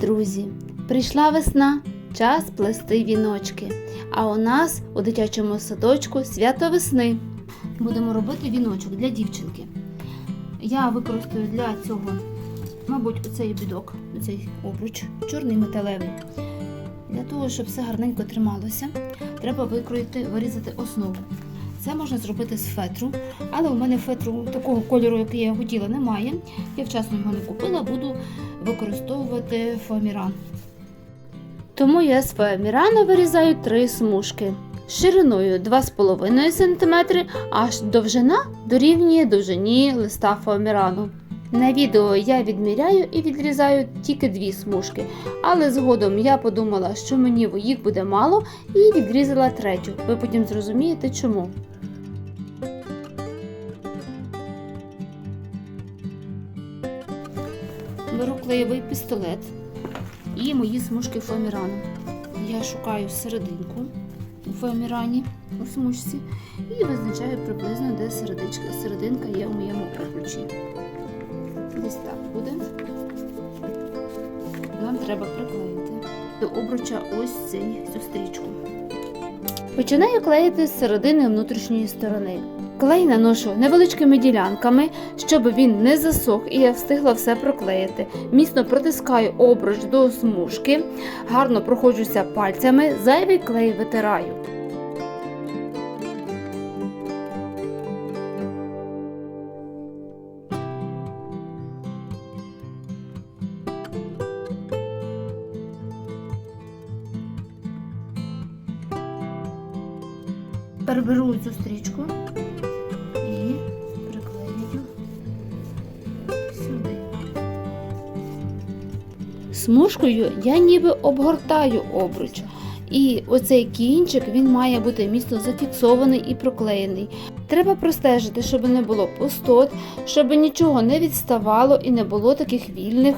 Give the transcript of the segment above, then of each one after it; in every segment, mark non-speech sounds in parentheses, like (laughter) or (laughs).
Друзі! Прийшла весна, час плести віночки. А у нас у дитячому садочку свято весни. Будемо робити віночок для дівчинки. Я використаю для цього, мабуть, оцей бідок, оцей обруч, чорний металевий. Для того, щоб все гарненько трималося, треба викроїти, вирізати основу. Це можна зробити з фетру, але у мене фетру такого кольору, який я хотіла, немає. Я вчасно його не купила, буду використовувати фоаміран. Тому я з фоамірану вирізаю три смужки. Шириною 2,5 см, аж довжина дорівнює довжині листа фоамірану. На відео я відміряю і відрізаю тільки дві смужки, але згодом я подумала, що мені їх буде мало, і відрізала третю. Ви потім зрозумієте чому. Клеєвий пістолет і мої смужки фоамірану. Я шукаю серединку у фоамірані у смужці і визначаю приблизно, де середичка, серединка є у моєму обручі. Десь так буде. Нам треба приклеїти до обруча ось цей, цю стрічку. Починаю клеїти з середини внутрішньої сторони. Клей наношу невеличкими ділянками, щоб він не засох і я встигла все проклеїти. Міцно протискаю обруч до смужки, гарно проходжуся пальцями, зайвий клей витираю. Тепер беру цю стрічку Смужкою я ніби обгортаю обруч. І оцей кінчик він має бути міцно зафіксований і проклеєний. Треба простежити, щоб не було пустот, щоб нічого не відставало і не було таких вільних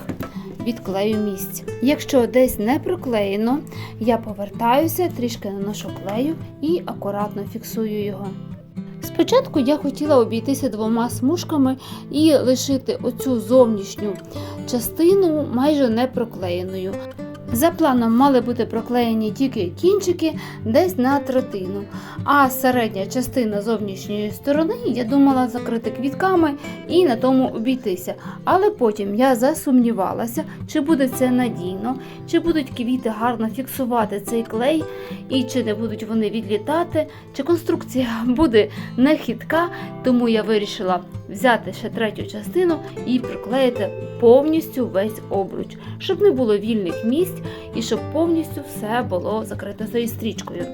від клею місць. Якщо десь не проклеєно, я повертаюся, трішки наношу клею і акуратно фіксую його. Спочатку я хотіла обійтися двома смужками і лишити оцю зовнішню частину майже не проклеєною. За планом мали бути проклеєні тільки кінчики десь на третину, а середня частина зовнішньої сторони я думала закрити квітками і на тому обійтися. Але потім я засумнівалася, чи буде це надійно, чи будуть квіти гарно фіксувати цей клей, і чи не будуть вони відлітати, чи конструкція (laughs) буде не хитка, тому я вирішила взяти ще третю частину і приклеїти повністю весь обруч, щоб не було вільних місць і щоб повністю все було закрито цією стрічкою.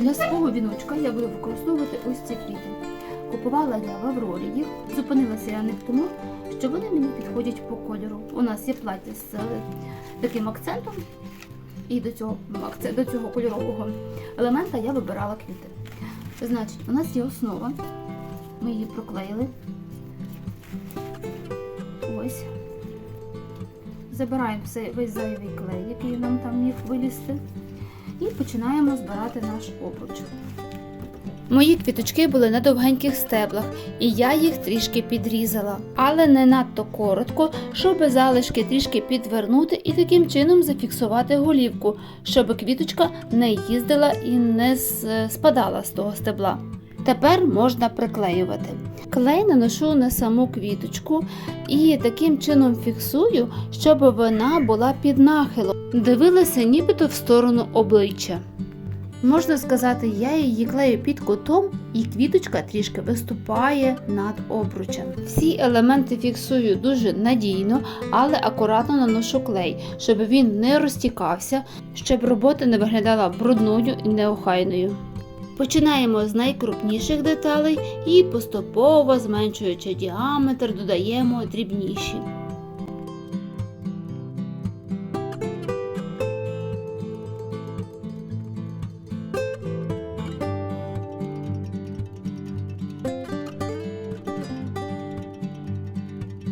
Для свого віночка я буду використовувати ось ці квіти. Купувала я в Аврорі їх, зупинилася я них тому, що вони мені підходять по кольору. У нас є плаття з е, таким акцентом, і до цього, до цього кольорового елемента я вибирала квіти. Значить, у нас є основа, ми її проклеїли. Ось. Забираємо весь зайвий клей, який нам там міг вилізти. І починаємо збирати наш обруч. Мої квіточки були на довгеньких стеблах, і я їх трішки підрізала, але не надто коротко, щоб залишки трішки підвернути і таким чином зафіксувати голівку, щоб квіточка не їздила і не спадала з того стебла. Тепер можна приклеювати. Клей наношу на саму квіточку і таким чином фіксую, щоб вона була під нахилом, дивилася нібито в сторону обличчя. Можна сказати, я її клею під кутом, і квіточка трішки виступає над обручем. Всі елементи фіксую дуже надійно, але акуратно наношу клей, щоб він не розтікався, щоб робота не виглядала брудною і неохайною. Починаємо з найкрупніших деталей і поступово, зменшуючи діаметр, додаємо дрібніші.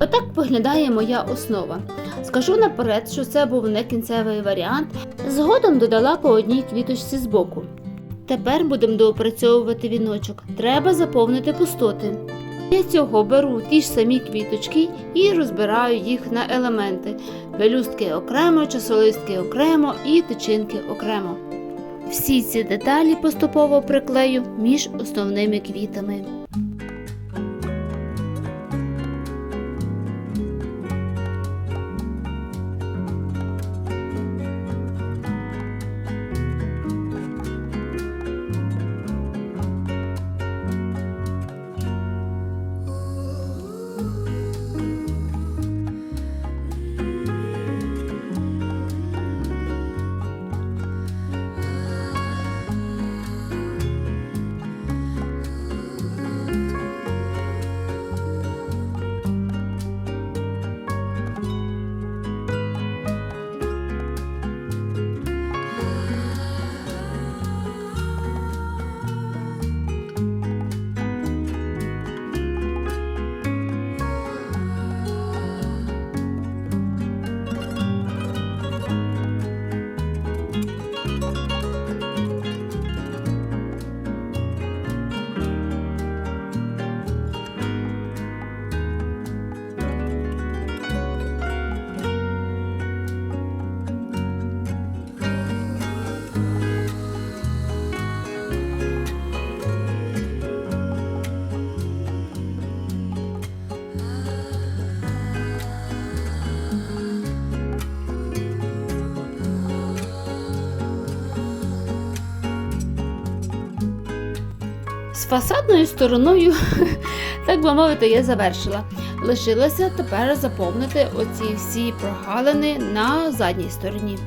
Отак виглядає моя основа. Скажу наперед, що це був не кінцевий варіант. Згодом додала по одній квіточці збоку. Тепер будемо доопрацьовувати віночок. Треба заповнити пустоти. Для цього беру ті ж самі квіточки і розбираю їх на елементи. Пелюстки окремо, часолистки окремо і тичинки окремо. Всі ці деталі поступово приклею між основними квітами. Фасадною стороною, (laughs) так би мовити, я завершила. Лишилося тепер заповнити оці всі прогалини на задній стороні.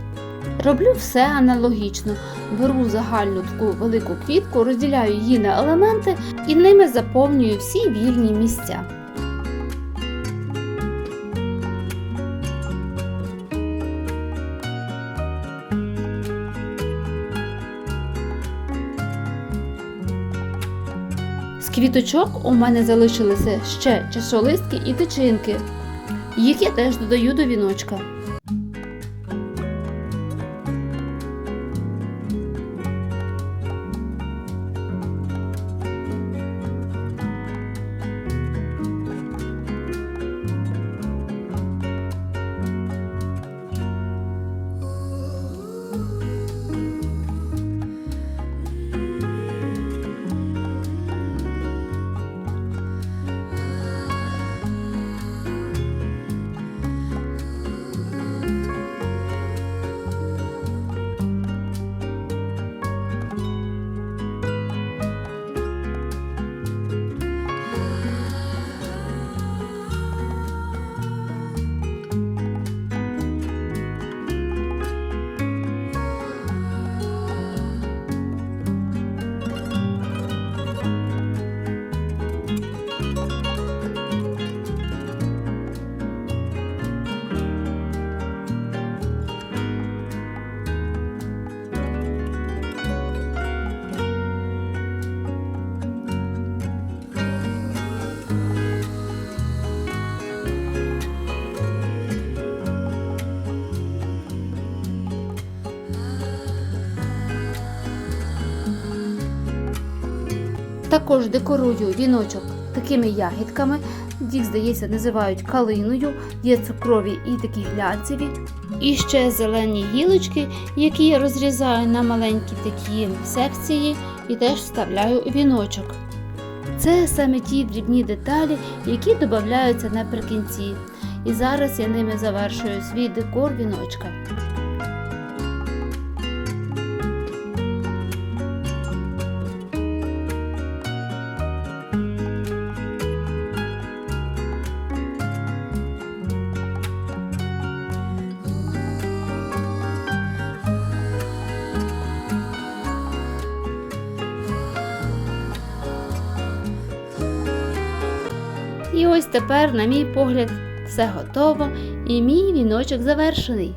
Роблю все аналогічно. Беру загальну таку велику квітку, розділяю її на елементи і ними заповнюю всі вільні місця. Квіточок у мене залишилися ще часолистки і тичинки. Їх я теж додаю до віночка. Також декорую віночок такими ягідками. Їх, здається, називають калиною, є цукрові і такі глянцеві. І ще зелені гілочки, які я розрізаю на маленькі такі секції і теж вставляю у віночок. Це саме ті дрібні деталі, які додаються наприкінці. І зараз я ними завершую свій декор віночка. Ось тепер, на мій погляд, все готово, і мій віночок завершений.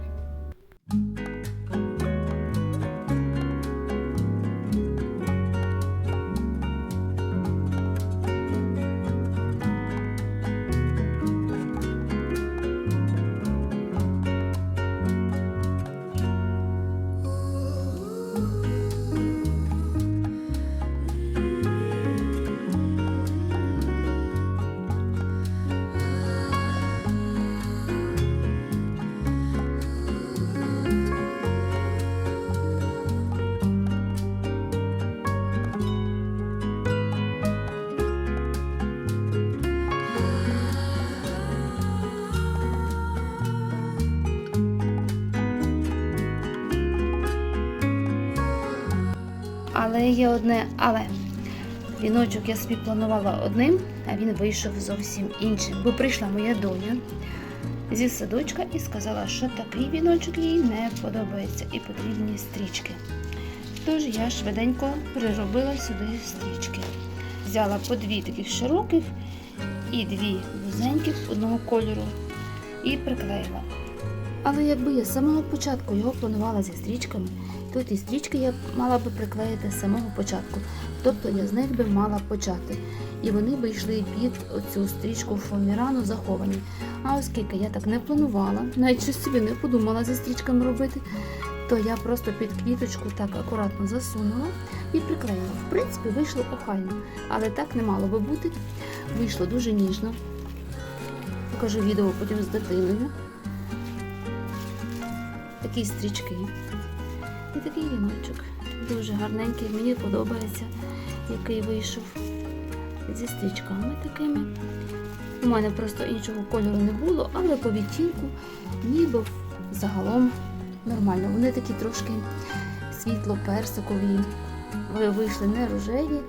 Але є одне але. Віночок я собі планувала одним, а він вийшов зовсім іншим. Бо прийшла моя доня зі садочка і сказала, що такий віночок їй не подобається і потрібні стрічки. Тож я швиденько приробила сюди стрічки. Взяла по дві таких широких і дві вузеньких одного кольору і приклеїла. Але якби я з самого початку його планувала зі стрічками, то ті стрічки я мала би приклеїти з самого початку. Тобто я з них би мала почати. І вони би йшли під оцю стрічку фоамірану заховані. А оскільки я так не планувала, навіть щось собі не подумала зі стрічками робити, то я просто під квіточку так акуратно засунула і приклеїла. В принципі, вийшло охайно, але так не мало би бути. Вийшло дуже ніжно. Покажу відео потім з дитиною. Такі стрічки. Такий віночок. Дуже гарненький, мені подобається, який вийшов зі стрічками такими. У мене просто іншого кольору не було, але по відтінку ніби загалом нормально. Вони такі трошки світло-персикові, Ви- вийшли не рожеві,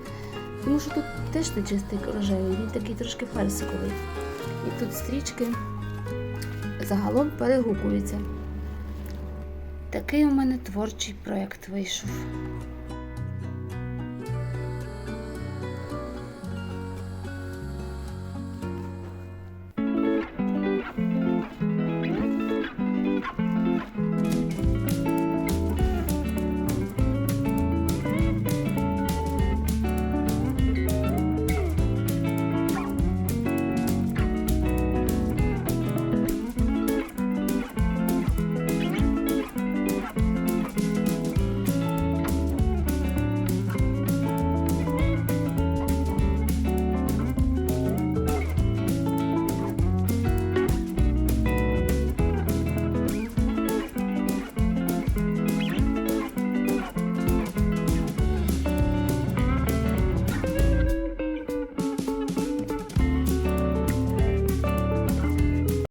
тому що тут теж не чистий рожевий, він такий трошки персиковий. І тут стрічки загалом перегукуються. Такий у мене творчий проєкт вийшов.